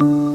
Merhaba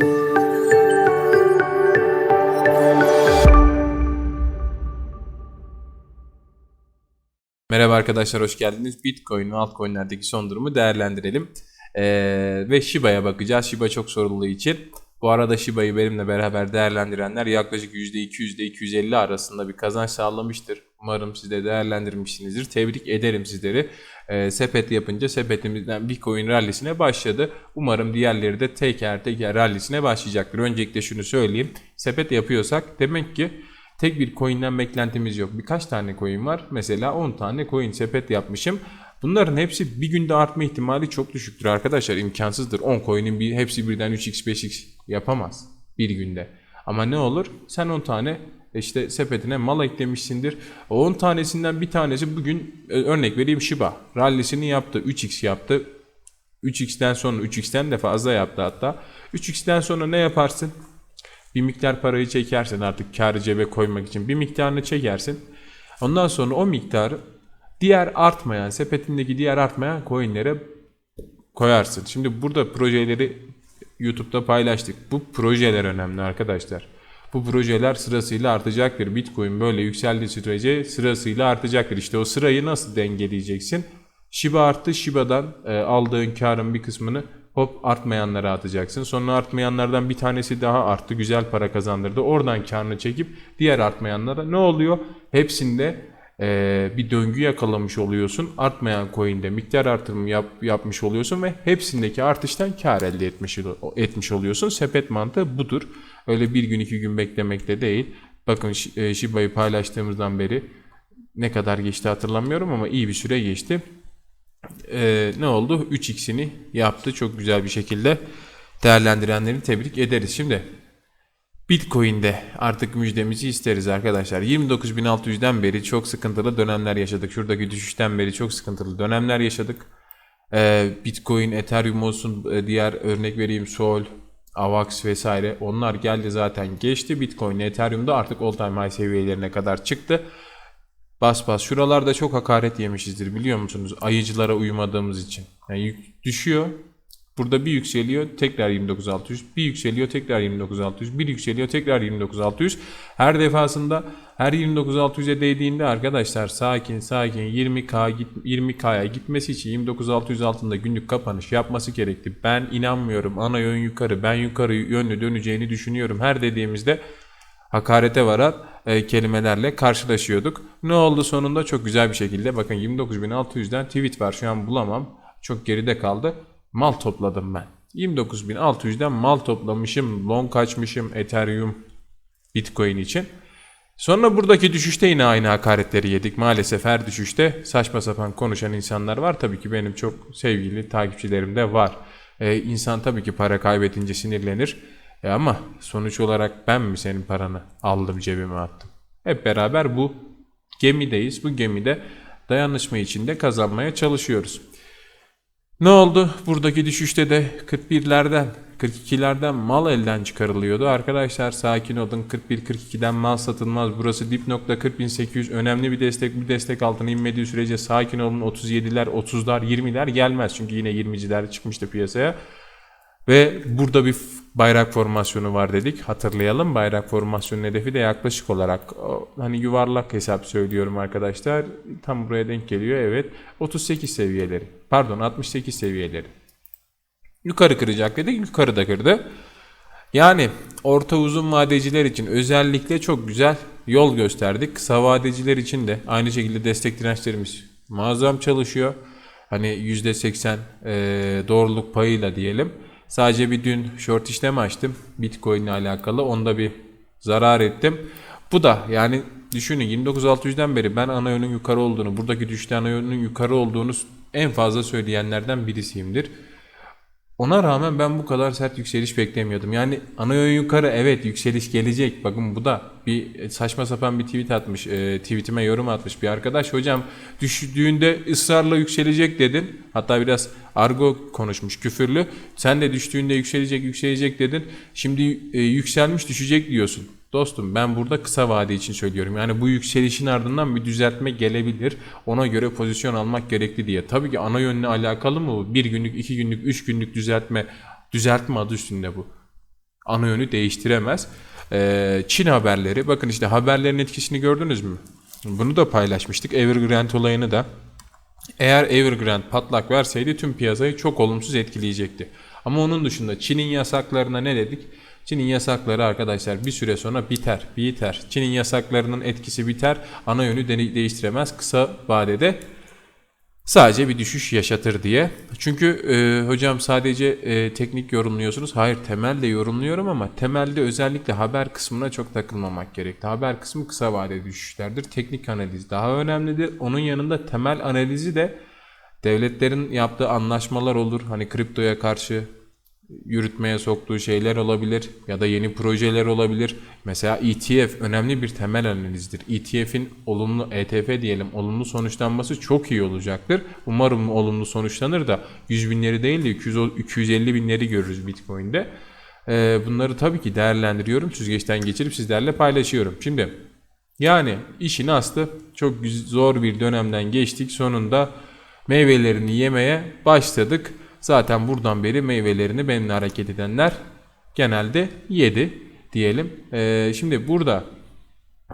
arkadaşlar hoş geldiniz. Bitcoin ve altcoin'lerdeki son durumu değerlendirelim. Ee, ve Shiba'ya bakacağız. Shiba çok sorulduğu için. Bu arada Shiba'yı benimle beraber değerlendirenler yaklaşık %200 %250 arasında bir kazanç sağlamıştır. Umarım siz de değerlendirmişsinizdir. Tebrik ederim sizleri. Ee, sepet yapınca sepetimizden Bitcoin rallisine başladı. Umarım diğerleri de teker teker rallisine başlayacaktır. Öncelikle şunu söyleyeyim. Sepet yapıyorsak demek ki Tek bir coin'den beklentimiz yok. Birkaç tane coin var. Mesela 10 tane coin sepet yapmışım. Bunların hepsi bir günde artma ihtimali çok düşüktür arkadaşlar. imkansızdır. 10 coin'in bir, hepsi birden 3x 5x yapamaz bir günde. Ama ne olur? Sen 10 tane işte sepetine mal eklemişsindir. O 10 tanesinden bir tanesi bugün e, örnek vereyim Shiba. Rallisini yaptı. 3x yaptı. 3x'ten sonra 3x'ten de fazla yaptı hatta. 3x'ten sonra ne yaparsın? Bir miktar parayı çekersin artık karı cebe koymak için. Bir miktarını çekersin. Ondan sonra o miktarı diğer artmayan, sepetindeki diğer artmayan coinlere koyarsın. Şimdi burada projeleri YouTube'da paylaştık. Bu projeler önemli arkadaşlar. Bu projeler sırasıyla artacaktır. Bitcoin böyle yükseldiği sürece sırasıyla artacaktır. İşte o sırayı nasıl dengeleyeceksin? Shiba arttı. Shiba'dan e, aldığın karın bir kısmını hop artmayanlara atacaksın. Sonra artmayanlardan bir tanesi daha arttı. Güzel para kazandırdı. Oradan karını çekip diğer artmayanlara ne oluyor? Hepsinde e, bir döngü yakalamış oluyorsun. Artmayan coin'de miktar artırımı yap, yapmış oluyorsun ve hepsindeki artıştan kar elde etmiş, etmiş oluyorsun. Sepet mantığı budur. Öyle bir gün iki gün beklemekte değil. Bakın e, Shiba'yı paylaştığımızdan beri ne kadar geçti hatırlamıyorum ama iyi bir süre geçti e, ne oldu? 3x'ini yaptı çok güzel bir şekilde. Değerlendirenlerini tebrik ederiz. Şimdi Bitcoin'de artık müjdemizi isteriz arkadaşlar. 29.600'den beri çok sıkıntılı dönemler yaşadık. Şuradaki düşüşten beri çok sıkıntılı dönemler yaşadık. Ee, Bitcoin, Ethereum olsun, e, diğer örnek vereyim Sol, AVAX vesaire onlar geldi zaten geçti. Bitcoin, Ethereum'da artık all time high seviyelerine kadar çıktı. Bas bas. Şuralarda çok hakaret yemişizdir biliyor musunuz? Ayıcılara uymadığımız için. Yani yük düşüyor. Burada bir yükseliyor tekrar 29600, bir yükseliyor tekrar 29600, bir yükseliyor tekrar 29600. Her defasında her 29600'e değdiğinde arkadaşlar sakin sakin 20k git 20k'ya gitmesi için 29600 altında günlük kapanış yapması gerekti. Ben inanmıyorum. Ana yön yukarı. Ben yukarı yönlü döneceğini düşünüyorum. Her dediğimizde hakarete varan e, kelimelerle karşılaşıyorduk. Ne oldu sonunda çok güzel bir şekilde bakın 29.600'den tweet var şu an bulamam. Çok geride kaldı. Mal topladım ben. 29.600'den mal toplamışım. Long açmışım Ethereum Bitcoin için. Sonra buradaki düşüşte yine aynı hakaretleri yedik. Maalesef her düşüşte saçma sapan konuşan insanlar var. Tabii ki benim çok sevgili takipçilerim de var. Ee, insan tabii ki para kaybedince sinirlenir. E ama sonuç olarak ben mi senin paranı aldım cebime attım? Hep beraber bu gemideyiz. Bu gemide dayanışma içinde kazanmaya çalışıyoruz. Ne oldu? Buradaki düşüşte de 41'lerden 42'lerden mal elden çıkarılıyordu. Arkadaşlar sakin olun 41-42'den mal satılmaz. Burası dip nokta 40.800 önemli bir destek. Bu destek altına inmediği sürece sakin olun 37'ler 30'lar 20'ler gelmez. Çünkü yine 20'ciler çıkmıştı piyasaya. Ve burada bir bayrak formasyonu var dedik. Hatırlayalım bayrak formasyonun hedefi de yaklaşık olarak hani yuvarlak hesap söylüyorum arkadaşlar. Tam buraya denk geliyor evet. 38 seviyeleri. Pardon 68 seviyeleri. Yukarı kıracak dedik. Yukarı da kırdı. Yani orta uzun vadeciler için özellikle çok güzel yol gösterdik. Kısa vadeciler için de aynı şekilde destek dirençlerimiz muazzam çalışıyor. Hani %80 e, doğruluk payıyla diyelim. Sadece bir dün short işlem açtım. Bitcoin ile alakalı. Onda bir zarar ettim. Bu da yani düşünün 29600'den beri ben ana yönün yukarı olduğunu, buradaki düşüşte ana yönün yukarı olduğunu en fazla söyleyenlerden birisiyimdir. Ona rağmen ben bu kadar sert yükseliş beklemiyordum. Yani ana yön yukarı evet yükseliş gelecek. Bakın bu da bir saçma sapan bir tweet atmış. E, tweetime yorum atmış bir arkadaş. Hocam düştüğünde ısrarla yükselecek dedin. Hatta biraz argo konuşmuş küfürlü. Sen de düştüğünde yükselecek yükselecek dedin. Şimdi e, yükselmiş düşecek diyorsun. Dostum ben burada kısa vade için söylüyorum. Yani bu yükselişin ardından bir düzeltme gelebilir. Ona göre pozisyon almak gerekli diye. Tabii ki ana yönle alakalı mı bu? Bir günlük, iki günlük, üç günlük düzeltme. Düzeltme adı üstünde bu. ana yönü değiştiremez. Ee, Çin haberleri. Bakın işte haberlerin etkisini gördünüz mü? Bunu da paylaşmıştık. Evergrande olayını da. Eğer Evergrande patlak verseydi tüm piyasayı çok olumsuz etkileyecekti. Ama onun dışında Çin'in yasaklarına ne dedik? Çin'in yasakları arkadaşlar bir süre sonra biter, biter. Çin'in yasaklarının etkisi biter, ana yönü de- değiştiremez. Kısa vadede sadece bir düşüş yaşatır diye. Çünkü e, hocam sadece e, teknik yorumluyorsunuz. Hayır temel de yorumluyorum ama temelde özellikle haber kısmına çok takılmamak gerekli. Haber kısmı kısa vadeli düşüşlerdir. Teknik analiz daha önemlidir. Onun yanında temel analizi de devletlerin yaptığı anlaşmalar olur. Hani kriptoya karşı yürütmeye soktuğu şeyler olabilir ya da yeni projeler olabilir. Mesela ETF önemli bir temel analizdir. ETF'in olumlu ETF diyelim olumlu sonuçlanması çok iyi olacaktır. Umarım olumlu sonuçlanır da 100 binleri değil de 200, 250 binleri görürüz Bitcoin'de. Ee, bunları tabii ki değerlendiriyorum. Süzgeçten geçirip sizlerle paylaşıyorum. Şimdi yani işin aslı çok zor bir dönemden geçtik. Sonunda meyvelerini yemeye başladık. Zaten buradan beri meyvelerini benimle hareket edenler genelde yedi diyelim. Ee, şimdi burada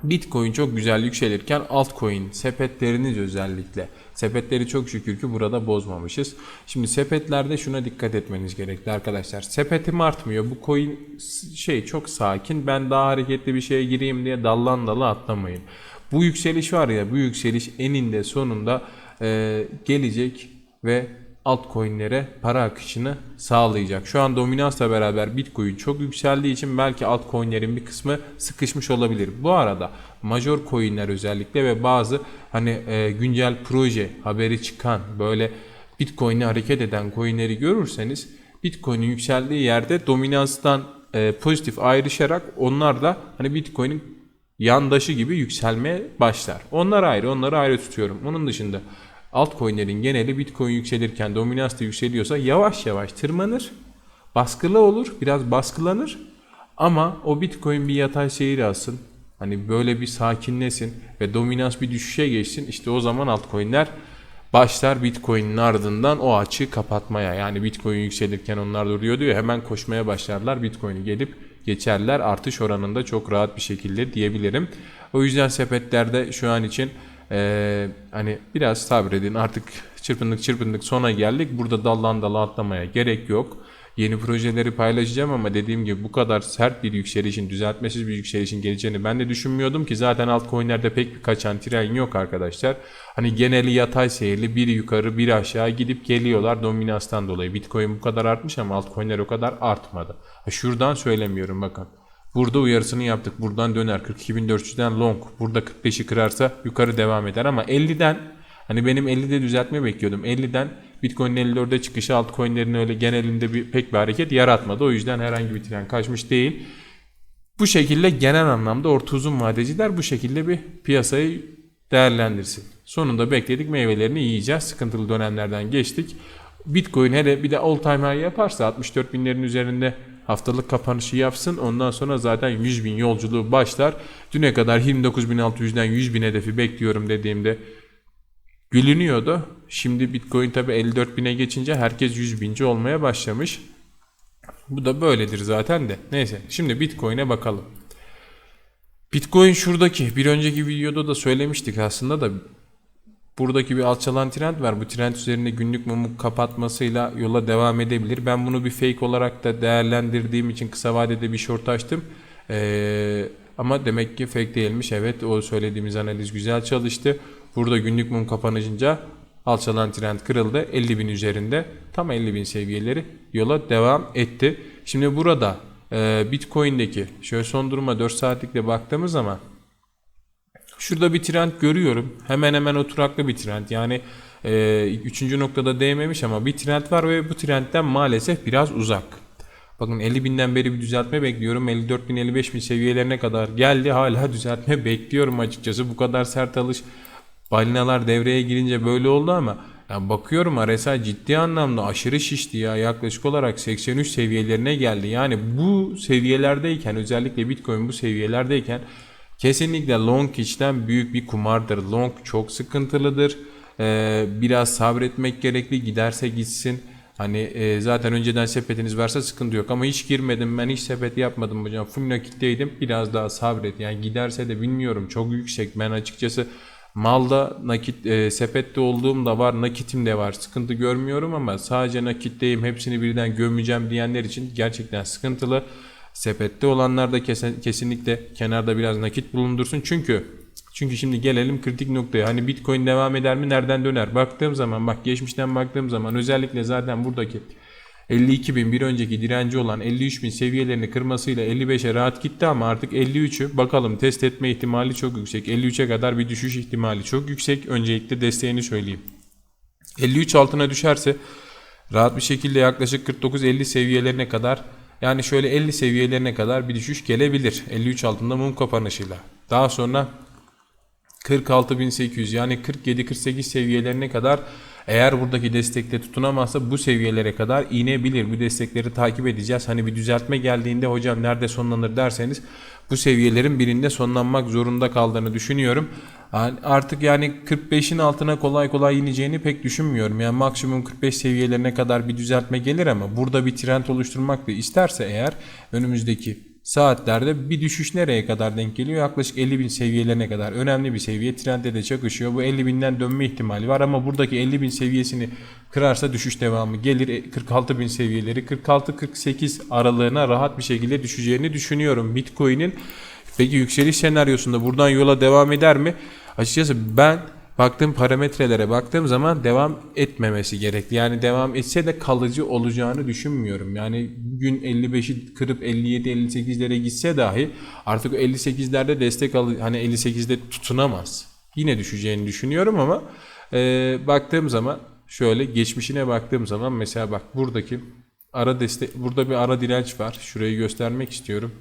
Bitcoin çok güzel yükselirken altcoin sepetleriniz özellikle sepetleri çok şükür ki burada bozmamışız. Şimdi sepetlerde şuna dikkat etmeniz gerekli arkadaşlar. Sepetim artmıyor. Bu coin şey çok sakin. Ben daha hareketli bir şeye gireyim diye dallan dala atlamayın. Bu yükseliş var ya bu yükseliş eninde sonunda e, gelecek ve altcoin'lere para akışını sağlayacak. Şu an dominansla beraber Bitcoin çok yükseldiği için belki altcoin'lerin bir kısmı sıkışmış olabilir. Bu arada major coin'ler özellikle ve bazı hani e, güncel proje haberi çıkan böyle Bitcoin'i hareket eden coin'leri görürseniz Bitcoin'in yükseldiği yerde dominanstan e, pozitif ayrışarak onlar da hani Bitcoin'in yandaşı gibi yükselmeye başlar. Onlar ayrı, onları ayrı tutuyorum. Onun dışında altcoin'lerin geneli Bitcoin yükselirken dominans da yükseliyorsa yavaş yavaş tırmanır. Baskılı olur, biraz baskılanır. Ama o Bitcoin bir yatay seyir alsın. Hani böyle bir sakinlesin ve dominans bir düşüşe geçsin. İşte o zaman altcoin'ler başlar Bitcoin'in ardından o açığı kapatmaya. Yani Bitcoin yükselirken onlar duruyor diyor. Hemen koşmaya başlarlar. Bitcoin'i gelip geçerler. Artış oranında çok rahat bir şekilde diyebilirim. O yüzden sepetlerde şu an için ee, hani biraz sabredin artık çırpındık çırpındık sona geldik. Burada dallan dala atlamaya gerek yok. Yeni projeleri paylaşacağım ama dediğim gibi bu kadar sert bir yükselişin, düzeltmesiz bir yükselişin geleceğini ben de düşünmüyordum ki zaten altcoin'lerde pek bir kaçan tren yok arkadaşlar. Hani geneli yatay seyirli bir yukarı bir aşağı gidip geliyorlar dominanstan dolayı. Bitcoin bu kadar artmış ama altcoin'ler o kadar artmadı. Şuradan söylemiyorum bakın. Burada uyarısını yaptık. Buradan döner. 42.400'den long. Burada 45'i kırarsa yukarı devam eder ama 50'den hani benim 50'de düzeltme bekliyordum. 50'den Bitcoin'in 54'e çıkışı altcoin'lerin öyle genelinde bir pek bir hareket yaratmadı. O yüzden herhangi bir tren kaçmış değil. Bu şekilde genel anlamda orta uzun vadeciler bu şekilde bir piyasayı değerlendirsin. Sonunda bekledik meyvelerini yiyeceğiz. Sıkıntılı dönemlerden geçtik. Bitcoin hele bir de all time high yaparsa 64 binlerin üzerinde haftalık kapanışı yapsın. Ondan sonra zaten 100 bin yolculuğu başlar. Düne kadar 29.600'den 100 bin hedefi bekliyorum dediğimde gülünüyordu. Şimdi Bitcoin tabi 54 bine geçince herkes 100 binci olmaya başlamış. Bu da böyledir zaten de. Neyse şimdi Bitcoin'e bakalım. Bitcoin şuradaki bir önceki videoda da söylemiştik aslında da buradaki bir alçalan trend var. Bu trend üzerinde günlük mumu kapatmasıyla yola devam edebilir. Ben bunu bir fake olarak da değerlendirdiğim için kısa vadede bir short açtım. Ee, ama demek ki fake değilmiş. Evet o söylediğimiz analiz güzel çalıştı. Burada günlük mum kapanınca alçalan trend kırıldı. 50 bin üzerinde tam 50 bin seviyeleri yola devam etti. Şimdi burada e, Bitcoin'deki şöyle son duruma 4 saatlikle baktığımız zaman Şurada bir trend görüyorum. Hemen hemen oturaklı bir trend. Yani e, üçüncü noktada değmemiş ama bir trend var ve bu trendten maalesef biraz uzak. Bakın 50 binden beri bir düzeltme bekliyorum. 54 bin 55 bin seviyelerine kadar geldi. Hala düzeltme bekliyorum açıkçası. Bu kadar sert alış balinalar devreye girince böyle oldu ama ya bakıyorum RSI ciddi anlamda aşırı şişti ya. Yaklaşık olarak 83 seviyelerine geldi. Yani bu seviyelerdeyken özellikle Bitcoin bu seviyelerdeyken Kesinlikle long içten büyük bir kumardır. Long çok sıkıntılıdır. Ee, biraz sabretmek gerekli. Giderse gitsin. Hani e, zaten önceden sepetiniz varsa sıkıntı yok ama hiç girmedim ben hiç sepet yapmadım hocam. Full nakitteydim. Biraz daha sabret. Yani giderse de bilmiyorum çok yüksek. Ben açıkçası malda nakit e, sepette olduğum da var, nakitim de var. Sıkıntı görmüyorum ama sadece nakitteyim. Hepsini birden gömeceğim diyenler için gerçekten sıkıntılı. Sepette olanlar da kesin, kesinlikle kenarda biraz nakit bulundursun. Çünkü çünkü şimdi gelelim kritik noktaya. Hani Bitcoin devam eder mi? Nereden döner? Baktığım zaman bak geçmişten baktığım zaman özellikle zaten buradaki 52 bin bir önceki direnci olan 53 bin seviyelerini kırmasıyla 55'e rahat gitti ama artık 53'ü bakalım test etme ihtimali çok yüksek. 53'e kadar bir düşüş ihtimali çok yüksek. Öncelikle desteğini söyleyeyim. 53 altına düşerse rahat bir şekilde yaklaşık 49-50 seviyelerine kadar yani şöyle 50 seviyelerine kadar bir düşüş gelebilir. 53 altında mum kapanışıyla. Daha sonra 46.800 yani 47-48 seviyelerine kadar eğer buradaki destekte tutunamazsa bu seviyelere kadar inebilir. Bu destekleri takip edeceğiz. Hani bir düzeltme geldiğinde hocam nerede sonlanır derseniz bu seviyelerin birinde sonlanmak zorunda kaldığını düşünüyorum. Artık yani 45'in altına kolay kolay ineceğini pek düşünmüyorum. Yani maksimum 45 seviyelerine kadar bir düzeltme gelir ama burada bir trend oluşturmak da isterse eğer önümüzdeki saatlerde bir düşüş nereye kadar denk geliyor? Yaklaşık 50 bin seviyelerine kadar önemli bir seviye. Trendde de çakışıyor. Bu 50 binden dönme ihtimali var ama buradaki 50 bin seviyesini kırarsa düşüş devamı gelir. 46 bin seviyeleri 46-48 aralığına rahat bir şekilde düşeceğini düşünüyorum. Bitcoin'in peki yükseliş senaryosunda buradan yola devam eder mi? Açıkçası ben baktığım parametrelere baktığım zaman devam etmemesi gerekli. Yani devam etse de kalıcı olacağını düşünmüyorum. Yani bugün 55'i kırıp 57-58'lere gitse dahi artık 58'lerde destek al hani 58'de tutunamaz. Yine düşeceğini düşünüyorum ama e, baktığım zaman şöyle geçmişine baktığım zaman mesela bak buradaki ara destek burada bir ara direnç var. Şurayı göstermek istiyorum.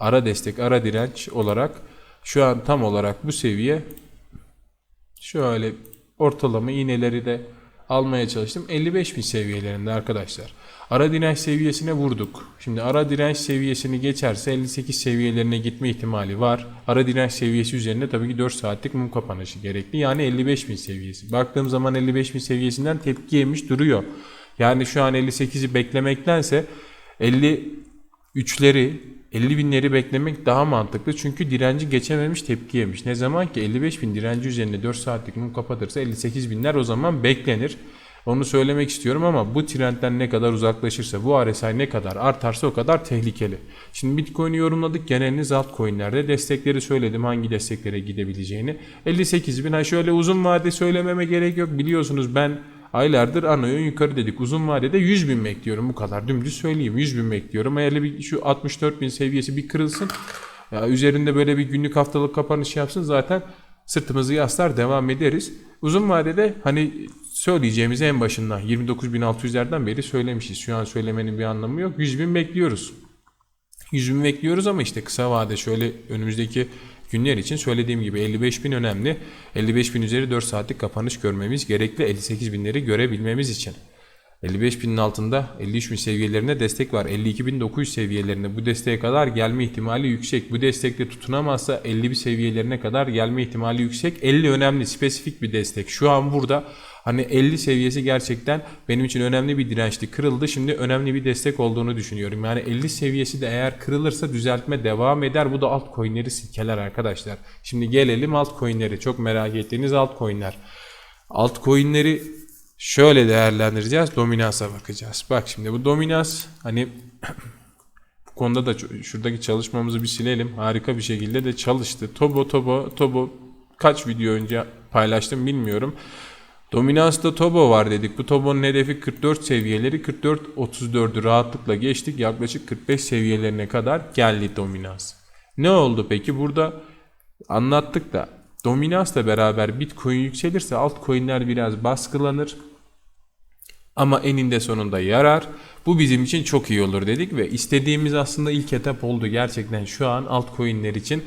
Ara destek, ara direnç olarak şu an tam olarak bu seviye Şöyle ortalama iğneleri de almaya çalıştım. 55 bin seviyelerinde arkadaşlar. Ara direnç seviyesine vurduk. Şimdi ara direnç seviyesini geçerse 58 seviyelerine gitme ihtimali var. Ara direnç seviyesi üzerinde tabii ki 4 saatlik mum kapanışı gerekli. Yani 55 bin seviyesi. Baktığım zaman 55 bin seviyesinden tepki yemiş duruyor. Yani şu an 58'i beklemektense 53'leri 50 binleri beklemek daha mantıklı çünkü direnci geçememiş tepki yemiş. Ne zaman ki 55 bin direnci üzerinde 4 saatlik mum kapatırsa 58 binler o zaman beklenir. Onu söylemek istiyorum ama bu trendden ne kadar uzaklaşırsa, bu RSI ne kadar artarsa o kadar tehlikeli. Şimdi Bitcoin'i yorumladık. Geneliniz altcoin'lerde destekleri söyledim. Hangi desteklere gidebileceğini. 58 bin. Ha şöyle uzun vade söylememe gerek yok. Biliyorsunuz ben Aylardır ana yukarı dedik. Uzun vadede 100 bin bekliyorum bu kadar. Dümdüz söyleyeyim 100 bin bekliyorum. Eğer bir şu 64 bin seviyesi bir kırılsın. Ya üzerinde böyle bir günlük haftalık kapanış yapsın zaten sırtımızı yaslar devam ederiz. Uzun vadede hani söyleyeceğimiz en başından 29.600'lerden beri söylemişiz. Şu an söylemenin bir anlamı yok. 100 bin bekliyoruz. 100 bin bekliyoruz ama işte kısa vade şöyle önümüzdeki günler için söylediğim gibi 55 bin önemli. 55 bin üzeri 4 saatlik kapanış görmemiz gerekli 58 binleri görebilmemiz için. 55 binin altında 53 bin seviyelerine destek var. 52 bin 900 seviyelerine bu desteğe kadar gelme ihtimali yüksek. Bu destekte tutunamazsa 50 bin seviyelerine kadar gelme ihtimali yüksek. 50 önemli spesifik bir destek. Şu an burada Hani 50 seviyesi gerçekten benim için önemli bir dirençti. Kırıldı. Şimdi önemli bir destek olduğunu düşünüyorum. Yani 50 seviyesi de eğer kırılırsa düzeltme devam eder. Bu da altcoin'leri silkeler arkadaşlar. Şimdi gelelim altcoin'leri. Çok merak ettiğiniz altcoin'ler. Altcoin'leri şöyle değerlendireceğiz. Dominansa bakacağız. Bak şimdi bu dominans hani bu konuda da şuradaki çalışmamızı bir silelim. Harika bir şekilde de çalıştı. Tobo Tobo Tobo kaç video önce paylaştım bilmiyorum. Dominansta Tobo var dedik. Bu Tobo'nun hedefi 44 seviyeleri. 44-34'ü rahatlıkla geçtik. Yaklaşık 45 seviyelerine kadar geldi dominans. Ne oldu peki? Burada anlattık da dominansla beraber Bitcoin yükselirse altcoin'ler biraz baskılanır. Ama eninde sonunda yarar. Bu bizim için çok iyi olur dedik ve istediğimiz aslında ilk etap oldu. Gerçekten şu an altcoin'ler için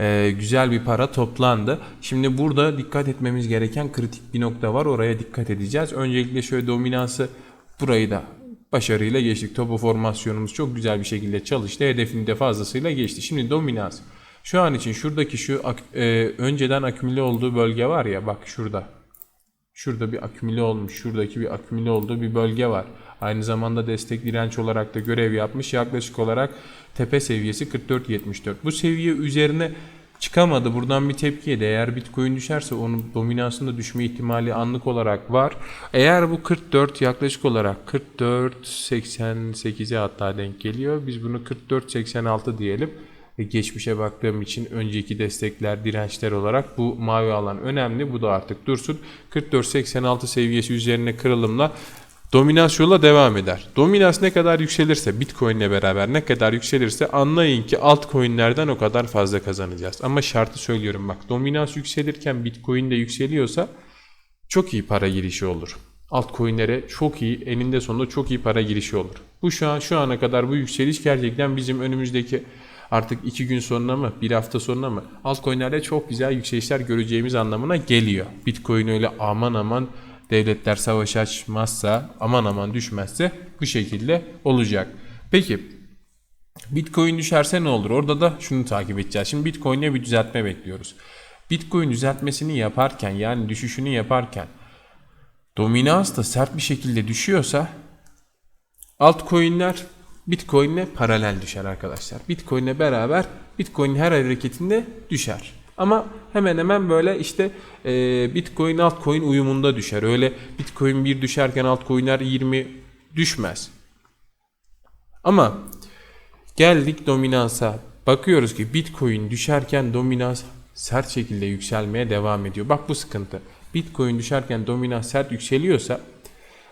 e, güzel bir para toplandı. Şimdi burada dikkat etmemiz gereken kritik bir nokta var. Oraya dikkat edeceğiz. Öncelikle şöyle dominansı burayı da başarıyla geçtik. Topo formasyonumuz çok güzel bir şekilde çalıştı. Hedefini de fazlasıyla geçti. Şimdi dominans. Şu an için şuradaki şu e, önceden akümüle olduğu bölge var ya bak şurada. Şurada bir akümüle olmuş. Şuradaki bir akümüle olduğu bir bölge var. Aynı zamanda destek direnç olarak da görev yapmış. Yaklaşık olarak tepe seviyesi 44.74. Bu seviye üzerine çıkamadı. Buradan bir tepki yedi. Eğer Bitcoin düşerse onun dominansında düşme ihtimali anlık olarak var. Eğer bu 44 yaklaşık olarak 44.88'e hatta denk geliyor. Biz bunu 44.86 diyelim. Ve geçmişe baktığım için önceki destekler, dirençler olarak bu mavi alan önemli. Bu da artık dursun. 44.86 seviyesi üzerine kırılımla dominans yola devam eder. Dominans ne kadar yükselirse Bitcoin ile beraber ne kadar yükselirse anlayın ki altcoin'lerden o kadar fazla kazanacağız. Ama şartı söylüyorum bak dominans yükselirken Bitcoin de yükseliyorsa çok iyi para girişi olur. Altcoin'lere çok iyi eninde sonunda çok iyi para girişi olur. Bu şu an şu ana kadar bu yükseliş gerçekten bizim önümüzdeki artık iki gün sonra mı bir hafta sonra mı altcoin'lerde çok güzel yükselişler göreceğimiz anlamına geliyor. Bitcoin öyle aman aman devletler savaş açmazsa aman aman düşmezse bu şekilde olacak. Peki Bitcoin düşerse ne olur? Orada da şunu takip edeceğiz. Şimdi Bitcoin'e bir düzeltme bekliyoruz. Bitcoin düzeltmesini yaparken yani düşüşünü yaparken dominans da sert bir şekilde düşüyorsa altcoin'ler Bitcoin'le paralel düşer arkadaşlar. Bitcoin'le beraber Bitcoin her hareketinde düşer. Ama hemen hemen böyle işte e, Bitcoin altcoin uyumunda düşer. Öyle Bitcoin 1 düşerken altcoin'ler 20 düşmez. Ama geldik dominansa. Bakıyoruz ki Bitcoin düşerken dominans sert şekilde yükselmeye devam ediyor. Bak bu sıkıntı. Bitcoin düşerken dominans sert yükseliyorsa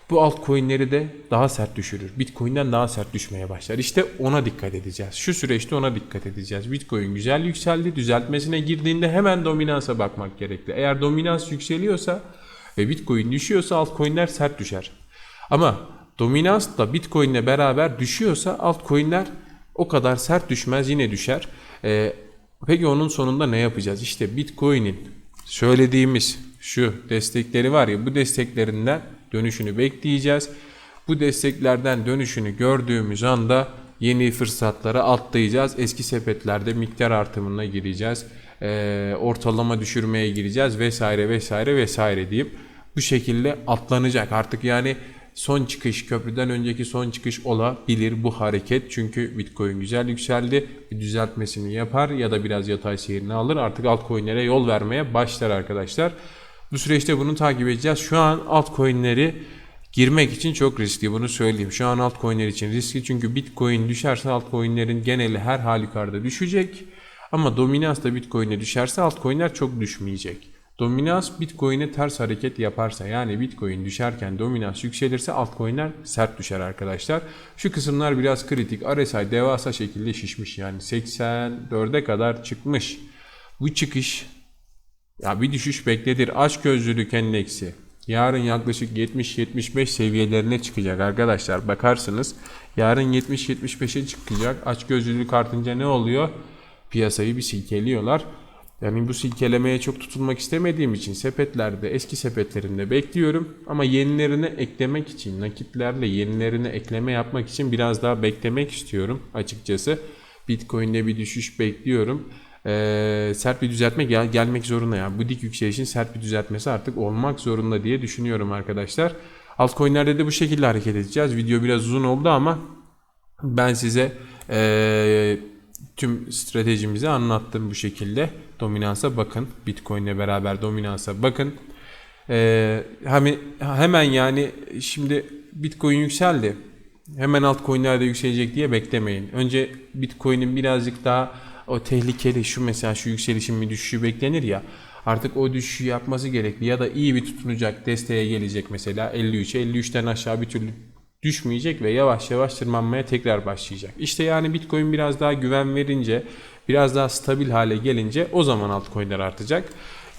bu altcoin'leri de daha sert düşürür. Bitcoin'den daha sert düşmeye başlar. İşte ona dikkat edeceğiz. Şu süreçte ona dikkat edeceğiz. Bitcoin güzel yükseldi. Düzeltmesine girdiğinde hemen dominansa bakmak gerekli. Eğer dominans yükseliyorsa ve Bitcoin düşüyorsa altcoin'ler sert düşer. Ama dominans da Bitcoin'le beraber düşüyorsa altcoin'ler o kadar sert düşmez yine düşer. Ee, peki onun sonunda ne yapacağız? İşte Bitcoin'in söylediğimiz şu destekleri var ya bu desteklerinden dönüşünü bekleyeceğiz. Bu desteklerden dönüşünü gördüğümüz anda yeni fırsatlara atlayacağız. Eski sepetlerde miktar artımına gireceğiz. Ee, ortalama düşürmeye gireceğiz vesaire vesaire vesaire deyip bu şekilde atlanacak. Artık yani son çıkış köprüden önceki son çıkış olabilir bu hareket. Çünkü Bitcoin güzel yükseldi. Bir düzeltmesini yapar ya da biraz yatay seyrini alır. Artık altcoin'lere yol vermeye başlar arkadaşlar. Bu süreçte bunu takip edeceğiz. Şu an altcoin'leri girmek için çok riskli bunu söyleyeyim. Şu an altcoin'ler için riskli çünkü Bitcoin düşerse altcoin'lerin geneli her halükarda düşecek. Ama dominans da Bitcoin'e düşerse altcoin'ler çok düşmeyecek. Dominans Bitcoin'e ters hareket yaparsa yani Bitcoin düşerken dominans yükselirse altcoin'ler sert düşer arkadaşlar. Şu kısımlar biraz kritik. RSI devasa şekilde şişmiş yani 84'e kadar çıkmış. Bu çıkış ya bir düşüş bekledir. Aç gözlülük endeksi. Yarın yaklaşık 70-75 seviyelerine çıkacak arkadaşlar. Bakarsınız yarın 70-75'e çıkacak. Aç gözlülük artınca ne oluyor? Piyasayı bir silkeliyorlar. Yani bu silkelemeye çok tutulmak istemediğim için sepetlerde eski sepetlerimde bekliyorum. Ama yenilerine eklemek için nakitlerle yenilerine ekleme yapmak için biraz daha beklemek istiyorum açıkçası. Bitcoin'de bir düşüş bekliyorum e, sert bir düzeltme gel gelmek zorunda. Yani bu dik yükselişin sert bir düzeltmesi artık olmak zorunda diye düşünüyorum arkadaşlar. Altcoin'lerde de bu şekilde hareket edeceğiz. Video biraz uzun oldu ama ben size e, tüm stratejimizi anlattım bu şekilde. Dominansa bakın. Bitcoin ile beraber dominansa bakın. E, hemen, hemen yani şimdi Bitcoin yükseldi. Hemen altcoin'ler de yükselecek diye beklemeyin. Önce Bitcoin'in birazcık daha o tehlikeli şu mesela şu yükselişin bir düşüşü beklenir ya artık o düşüşü yapması gerekli ya da iyi bir tutunacak desteğe gelecek mesela 53'e 53'ten aşağı bir türlü düşmeyecek ve yavaş yavaş tırmanmaya tekrar başlayacak. İşte yani Bitcoin biraz daha güven verince biraz daha stabil hale gelince o zaman altcoin'ler artacak.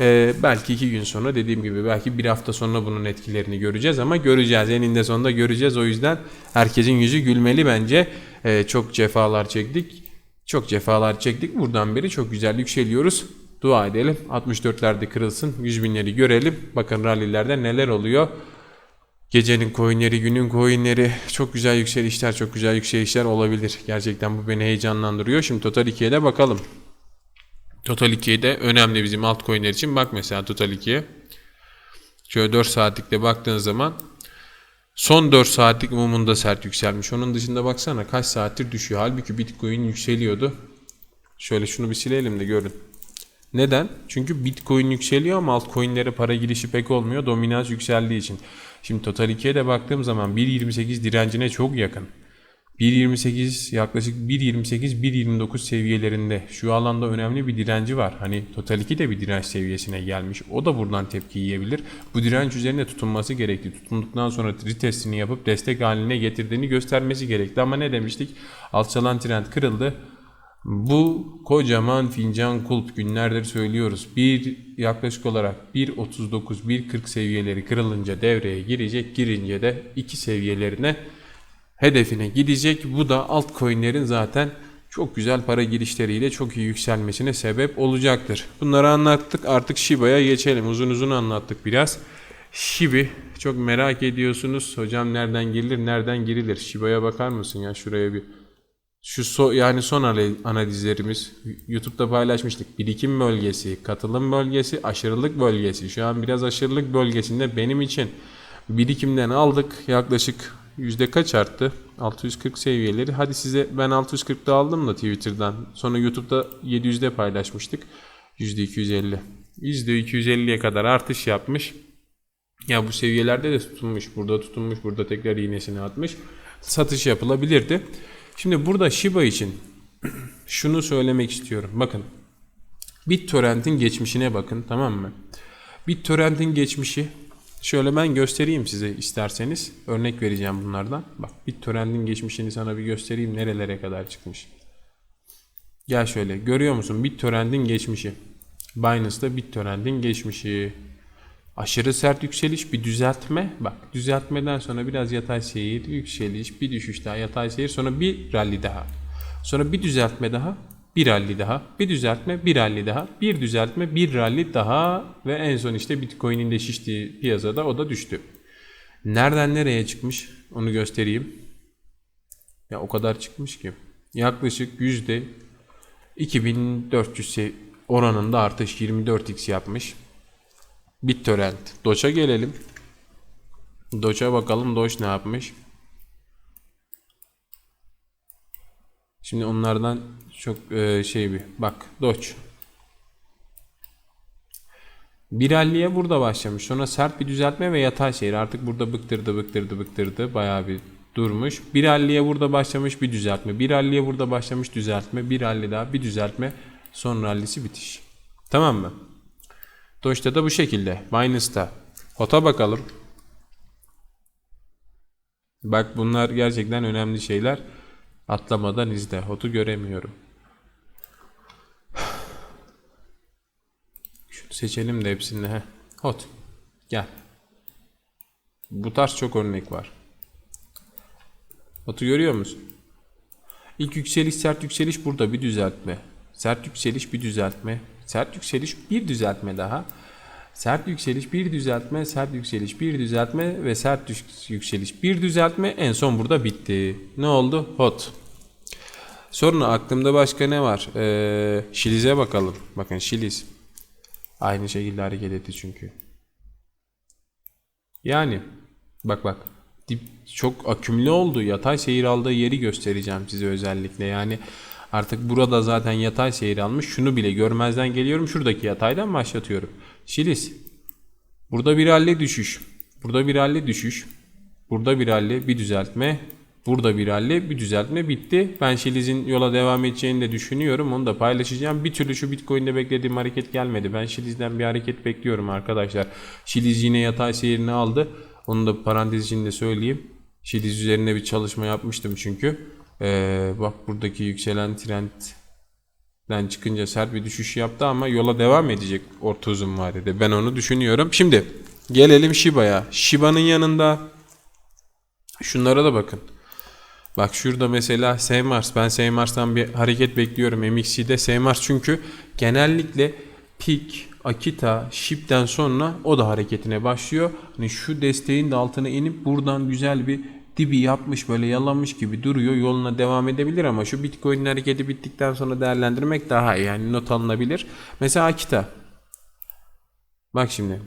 Ee, belki iki gün sonra dediğim gibi belki bir hafta sonra bunun etkilerini göreceğiz ama göreceğiz eninde sonunda göreceğiz o yüzden herkesin yüzü gülmeli bence ee, çok cefalar çektik çok cefalar çektik. Buradan beri çok güzel yükseliyoruz. Dua edelim. 64'lerde kırılsın. 100 binleri görelim. Bakın rallilerde neler oluyor. Gecenin coinleri, günün coinleri çok güzel yükselişler, çok güzel yükselişler olabilir. Gerçekten bu beni heyecanlandırıyor. Şimdi Total 2'ye de bakalım. Total 2'ye de önemli bizim altcoin'ler için. Bak mesela Total 2'ye. Şöyle 4 saatlikte baktığın zaman Son 4 saatlik mumunda sert yükselmiş. Onun dışında baksana kaç saattir düşüyor. Halbuki Bitcoin yükseliyordu. Şöyle şunu bir silelim de görün. Neden? Çünkü Bitcoin yükseliyor ama altcoin'lere para girişi pek olmuyor. Dominans yükseldiği için. Şimdi Total 2'ye de baktığım zaman 1.28 direncine çok yakın. 1.28 yaklaşık 1.28-1.29 seviyelerinde şu alanda önemli bir direnci var. Hani Total 2 de bir direnç seviyesine gelmiş. O da buradan tepki yiyebilir. Bu direnç üzerine tutunması gerekti. Tutunduktan sonra retestini yapıp destek haline getirdiğini göstermesi gerekti. Ama ne demiştik? Alçalan trend kırıldı. Bu kocaman fincan kulp günlerdir söylüyoruz. Bir yaklaşık olarak 1.39 1.40 seviyeleri kırılınca devreye girecek. Girince de 2 seviyelerine hedefine gidecek. Bu da altcoin'lerin zaten çok güzel para girişleriyle çok iyi yükselmesine sebep olacaktır. Bunları anlattık. Artık Shiba'ya geçelim. Uzun uzun anlattık biraz. Shibi çok merak ediyorsunuz. Hocam nereden girilir, nereden girilir? Shiba'ya bakar mısın ya şuraya bir şu so, yani son anal- analizlerimiz YouTube'da paylaşmıştık. Birikim bölgesi, katılım bölgesi, aşırılık bölgesi. Şu an biraz aşırılık bölgesinde benim için birikimden aldık. Yaklaşık yüzde kaç arttı? 640 seviyeleri. Hadi size ben 640'da aldım da Twitter'dan. Sonra YouTube'da 700'de paylaşmıştık. Yüzde 250. Yüzde 250'ye kadar artış yapmış. Ya bu seviyelerde de tutunmuş. Burada tutunmuş. Burada tekrar iğnesini atmış. Satış yapılabilirdi. Şimdi burada Shiba için şunu söylemek istiyorum. Bakın. BitTorrent'in geçmişine bakın tamam mı? BitTorrent'in geçmişi şöyle ben göstereyim size isterseniz. Örnek vereceğim bunlardan. Bak BitTorrent'in geçmişini sana bir göstereyim nerelere kadar çıkmış. Gel şöyle görüyor musun BitTorrent'in geçmişi. Binance'da BitTorrent'in geçmişi. Aşırı sert yükseliş bir düzeltme. Bak düzeltmeden sonra biraz yatay seyir, yükseliş, bir düşüş daha yatay seyir sonra bir rally daha. Sonra bir düzeltme daha, bir rally daha, bir düzeltme, bir rally daha, bir düzeltme, bir rally daha ve en son işte Bitcoin'in de şiştiği piyasada o da düştü. Nereden nereye çıkmış onu göstereyim. Ya o kadar çıkmış ki. Yaklaşık yüzde 2400 se- oranında artış 24x yapmış. BitTorrent. Doge'a gelelim. Doge'a bakalım Doge ne yapmış. Şimdi onlardan çok e, şey bir bak. Bir halliye burada başlamış. Sonra sert bir düzeltme ve yatay seyir. Artık burada bıktırdı bıktırdı bıktırdı. Bayağı bir durmuş. Bir halliye burada başlamış bir düzeltme. Bir halliye burada başlamış düzeltme. Bir halli daha bir düzeltme. Son rallisi bitiş. Tamam mı? Doge'da da bu şekilde. Binance'da. HOT'a bakalım. Bak bunlar gerçekten önemli şeyler. Atlamadan izle. HOT'u göremiyorum. Şunu seçelim de hepsini. Heh. HOT. Gel. Bu tarz çok örnek var. HOT'u görüyor musun? İlk yükseliş sert yükseliş burada bir düzeltme. Sert yükseliş bir düzeltme. Sert yükseliş bir düzeltme daha. Sert yükseliş bir düzeltme, sert yükseliş bir düzeltme ve sert yükseliş bir düzeltme en son burada bitti. Ne oldu? Hot. Sonra aklımda başka ne var? Ee, Şiliz'e bakalım. Bakın Şiliz. Aynı şekilde hareket etti çünkü. Yani bak bak dip çok akümüle oldu. Yatay seyir aldığı yeri göstereceğim size özellikle. Yani artık burada zaten yatay seyir almış. Şunu bile görmezden geliyorum. Şuradaki yataydan başlatıyorum. Şiliz. Burada bir halle düşüş. Burada bir halle düşüş. Burada bir halle bir düzeltme. Burada bir halle bir düzeltme bitti. Ben Şiliz'in yola devam edeceğini de düşünüyorum. Onu da paylaşacağım. Bir türlü şu Bitcoin'de beklediğim hareket gelmedi. Ben Şiliz'den bir hareket bekliyorum arkadaşlar. Şiliz yine yatay seyrini aldı. Onu da parantez içinde söyleyeyim. Şiliz üzerine bir çalışma yapmıştım çünkü. Ee, bak buradaki yükselen trendden çıkınca sert bir düşüş yaptı ama yola devam edecek orta uzun vadede. Ben onu düşünüyorum. Şimdi gelelim Shiba'ya. Shiba'nın yanında şunlara da bakın. Bak şurada mesela Seymars. Ben Seymars'tan bir hareket bekliyorum MXC'de. Seymars çünkü genellikle Pik, Akita, Ship'ten sonra o da hareketine başlıyor. Hani şu desteğin de altına inip buradan güzel bir dibi yapmış böyle yalamış gibi duruyor. Yoluna devam edebilir ama şu Bitcoin'in hareketi bittikten sonra değerlendirmek daha iyi. Yani not alınabilir. Mesela Akita. Bak şimdi.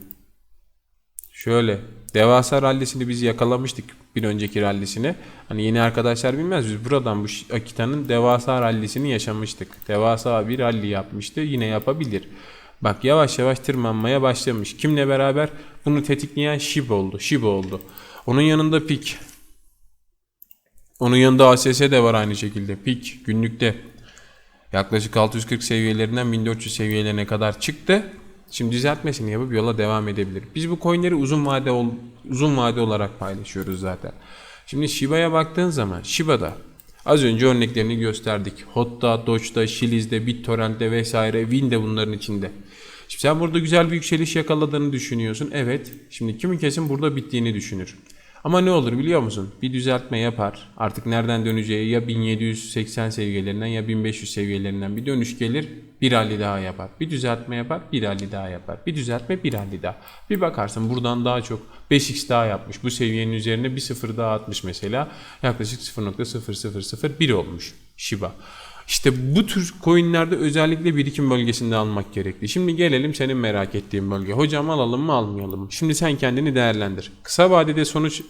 Şöyle Devasa rallisini biz yakalamıştık bir önceki rallisini. Hani yeni arkadaşlar bilmez biz buradan bu Akita'nın devasa rallisini yaşamıştık. Devasa bir ralli yapmıştı. Yine yapabilir. Bak yavaş yavaş tırmanmaya başlamış. Kimle beraber? Bunu tetikleyen Shiba oldu. Shiba oldu. Onun yanında Pik. Onun yanında ASS de var aynı şekilde. Pik günlükte yaklaşık 640 seviyelerinden 1400 seviyelerine kadar çıktı. Şimdi düzeltmesini yapıp yola devam edebilir. Biz bu coinleri uzun vade ol- uzun vade olarak paylaşıyoruz zaten. Şimdi Shiba'ya baktığın zaman Shiba'da az önce örneklerini gösterdik. Hot'ta, Doge'da, Shiliz'de, BitTorrent'te vesaire, Win de bunların içinde. Şimdi sen burada güzel bir yükseliş yakaladığını düşünüyorsun. Evet. Şimdi kimi kesin burada bittiğini düşünür. Ama ne olur biliyor musun? Bir düzeltme yapar. Artık nereden döneceği ya 1780 seviyelerinden ya 1500 seviyelerinden bir dönüş gelir. Bir halli daha yapar. Bir düzeltme yapar. Bir halli daha yapar. Bir düzeltme bir halli daha. Bir bakarsın buradan daha çok 5x daha yapmış. Bu seviyenin üzerine bir sıfır daha atmış mesela. Yaklaşık 0.0001 olmuş Shiba. İşte bu tür coinlerde özellikle birikim bölgesinde almak gerekli. Şimdi gelelim senin merak ettiğin bölge. Hocam alalım mı almayalım mı? Şimdi sen kendini değerlendir. Kısa vadede sonuç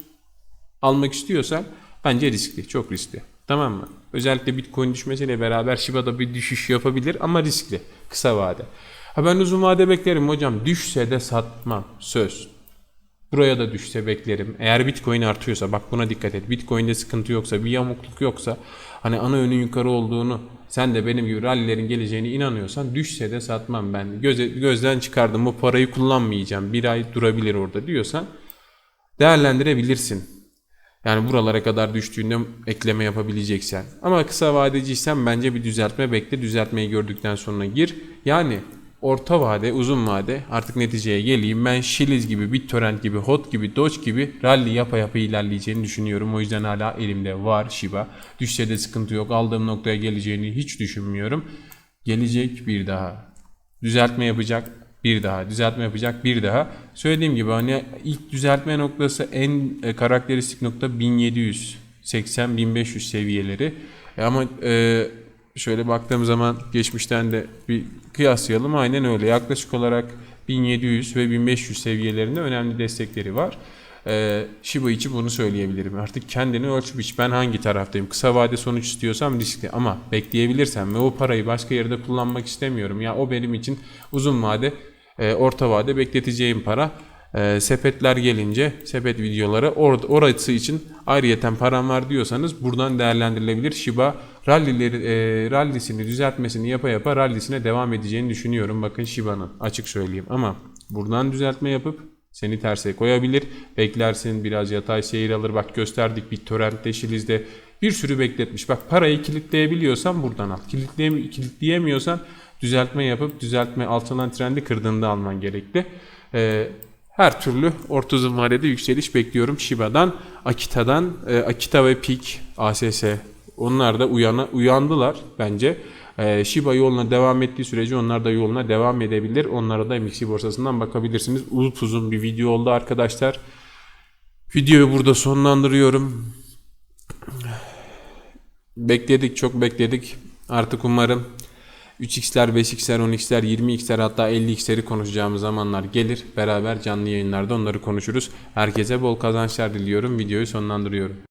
almak istiyorsan bence riskli. Çok riskli. Tamam mı? Özellikle Bitcoin düşmesiyle beraber Shiba'da bir düşüş yapabilir ama riskli. Kısa vade. Ha ben uzun vade beklerim hocam. Düşse de satmam. Söz. Buraya da düşse beklerim. Eğer Bitcoin artıyorsa bak buna dikkat et. Bitcoin'de sıkıntı yoksa, bir yamukluk yoksa hani ana yönün yukarı olduğunu sen de benim gibi rallilerin geleceğine inanıyorsan düşse de satmam ben. Göze, gözden çıkardım bu parayı kullanmayacağım. Bir ay durabilir orada diyorsan değerlendirebilirsin. Yani buralara kadar düştüğünde ekleme yapabileceksen. Ama kısa vadeciysen bence bir düzeltme bekle. Düzeltmeyi gördükten sonra gir. Yani orta vade, uzun vade artık neticeye geleyim. Ben Shiliz gibi, BitTorrent gibi, Hot gibi, Doge gibi rally yapa yapa ilerleyeceğini düşünüyorum. O yüzden hala elimde var Shiba. Düşse de sıkıntı yok. Aldığım noktaya geleceğini hiç düşünmüyorum. Gelecek bir daha. Düzeltme yapacak bir daha. Düzeltme yapacak bir daha. Söylediğim gibi hani ilk düzeltme noktası en e, karakteristik nokta 1780-1500 seviyeleri. E ama e, şöyle baktığım zaman geçmişten de bir kıyaslayalım. Aynen öyle. Yaklaşık olarak 1700 ve 1500 seviyelerinde önemli destekleri var. Ee, Shiba için bunu söyleyebilirim. Artık kendini ölçüp iç. Ben hangi taraftayım? Kısa vade sonuç istiyorsam riskli ama bekleyebilirsem ve o parayı başka yerde kullanmak istemiyorum. Ya o benim için uzun vade, e, orta vade bekleteceğim para. E, sepetler gelince sepet videoları or- orası için ayrıyeten param var diyorsanız buradan değerlendirilebilir. Shiba rallileri, e, rallisini düzeltmesini yapa yapa rallisine devam edeceğini düşünüyorum. Bakın Shiba'nın açık söyleyeyim ama buradan düzeltme yapıp seni terse koyabilir. Beklersin biraz yatay seyir alır. Bak gösterdik bir torrentte Shiliz'de bir sürü bekletmiş. Bak parayı kilitleyebiliyorsan buradan al. Kilitleyem kilitleyemiyorsan düzeltme yapıp düzeltme altından trendi kırdığında alman gerekli. Ee, her türlü orta uzun vadede yükseliş bekliyorum Shiba'dan, Akita'dan, e, Akita ve Peak, ASS onlar da uyana, uyandılar bence. Ee, Shiba yoluna devam ettiği sürece onlar da yoluna devam edebilir. Onlara da MXC borsasından bakabilirsiniz. Uzun bir video oldu arkadaşlar. Videoyu burada sonlandırıyorum. Bekledik çok bekledik. Artık umarım 3x'ler, 5x'ler, 10x'ler, 20x'ler hatta 50x'leri konuşacağımız zamanlar gelir. Beraber canlı yayınlarda onları konuşuruz. Herkese bol kazançlar diliyorum. Videoyu sonlandırıyorum.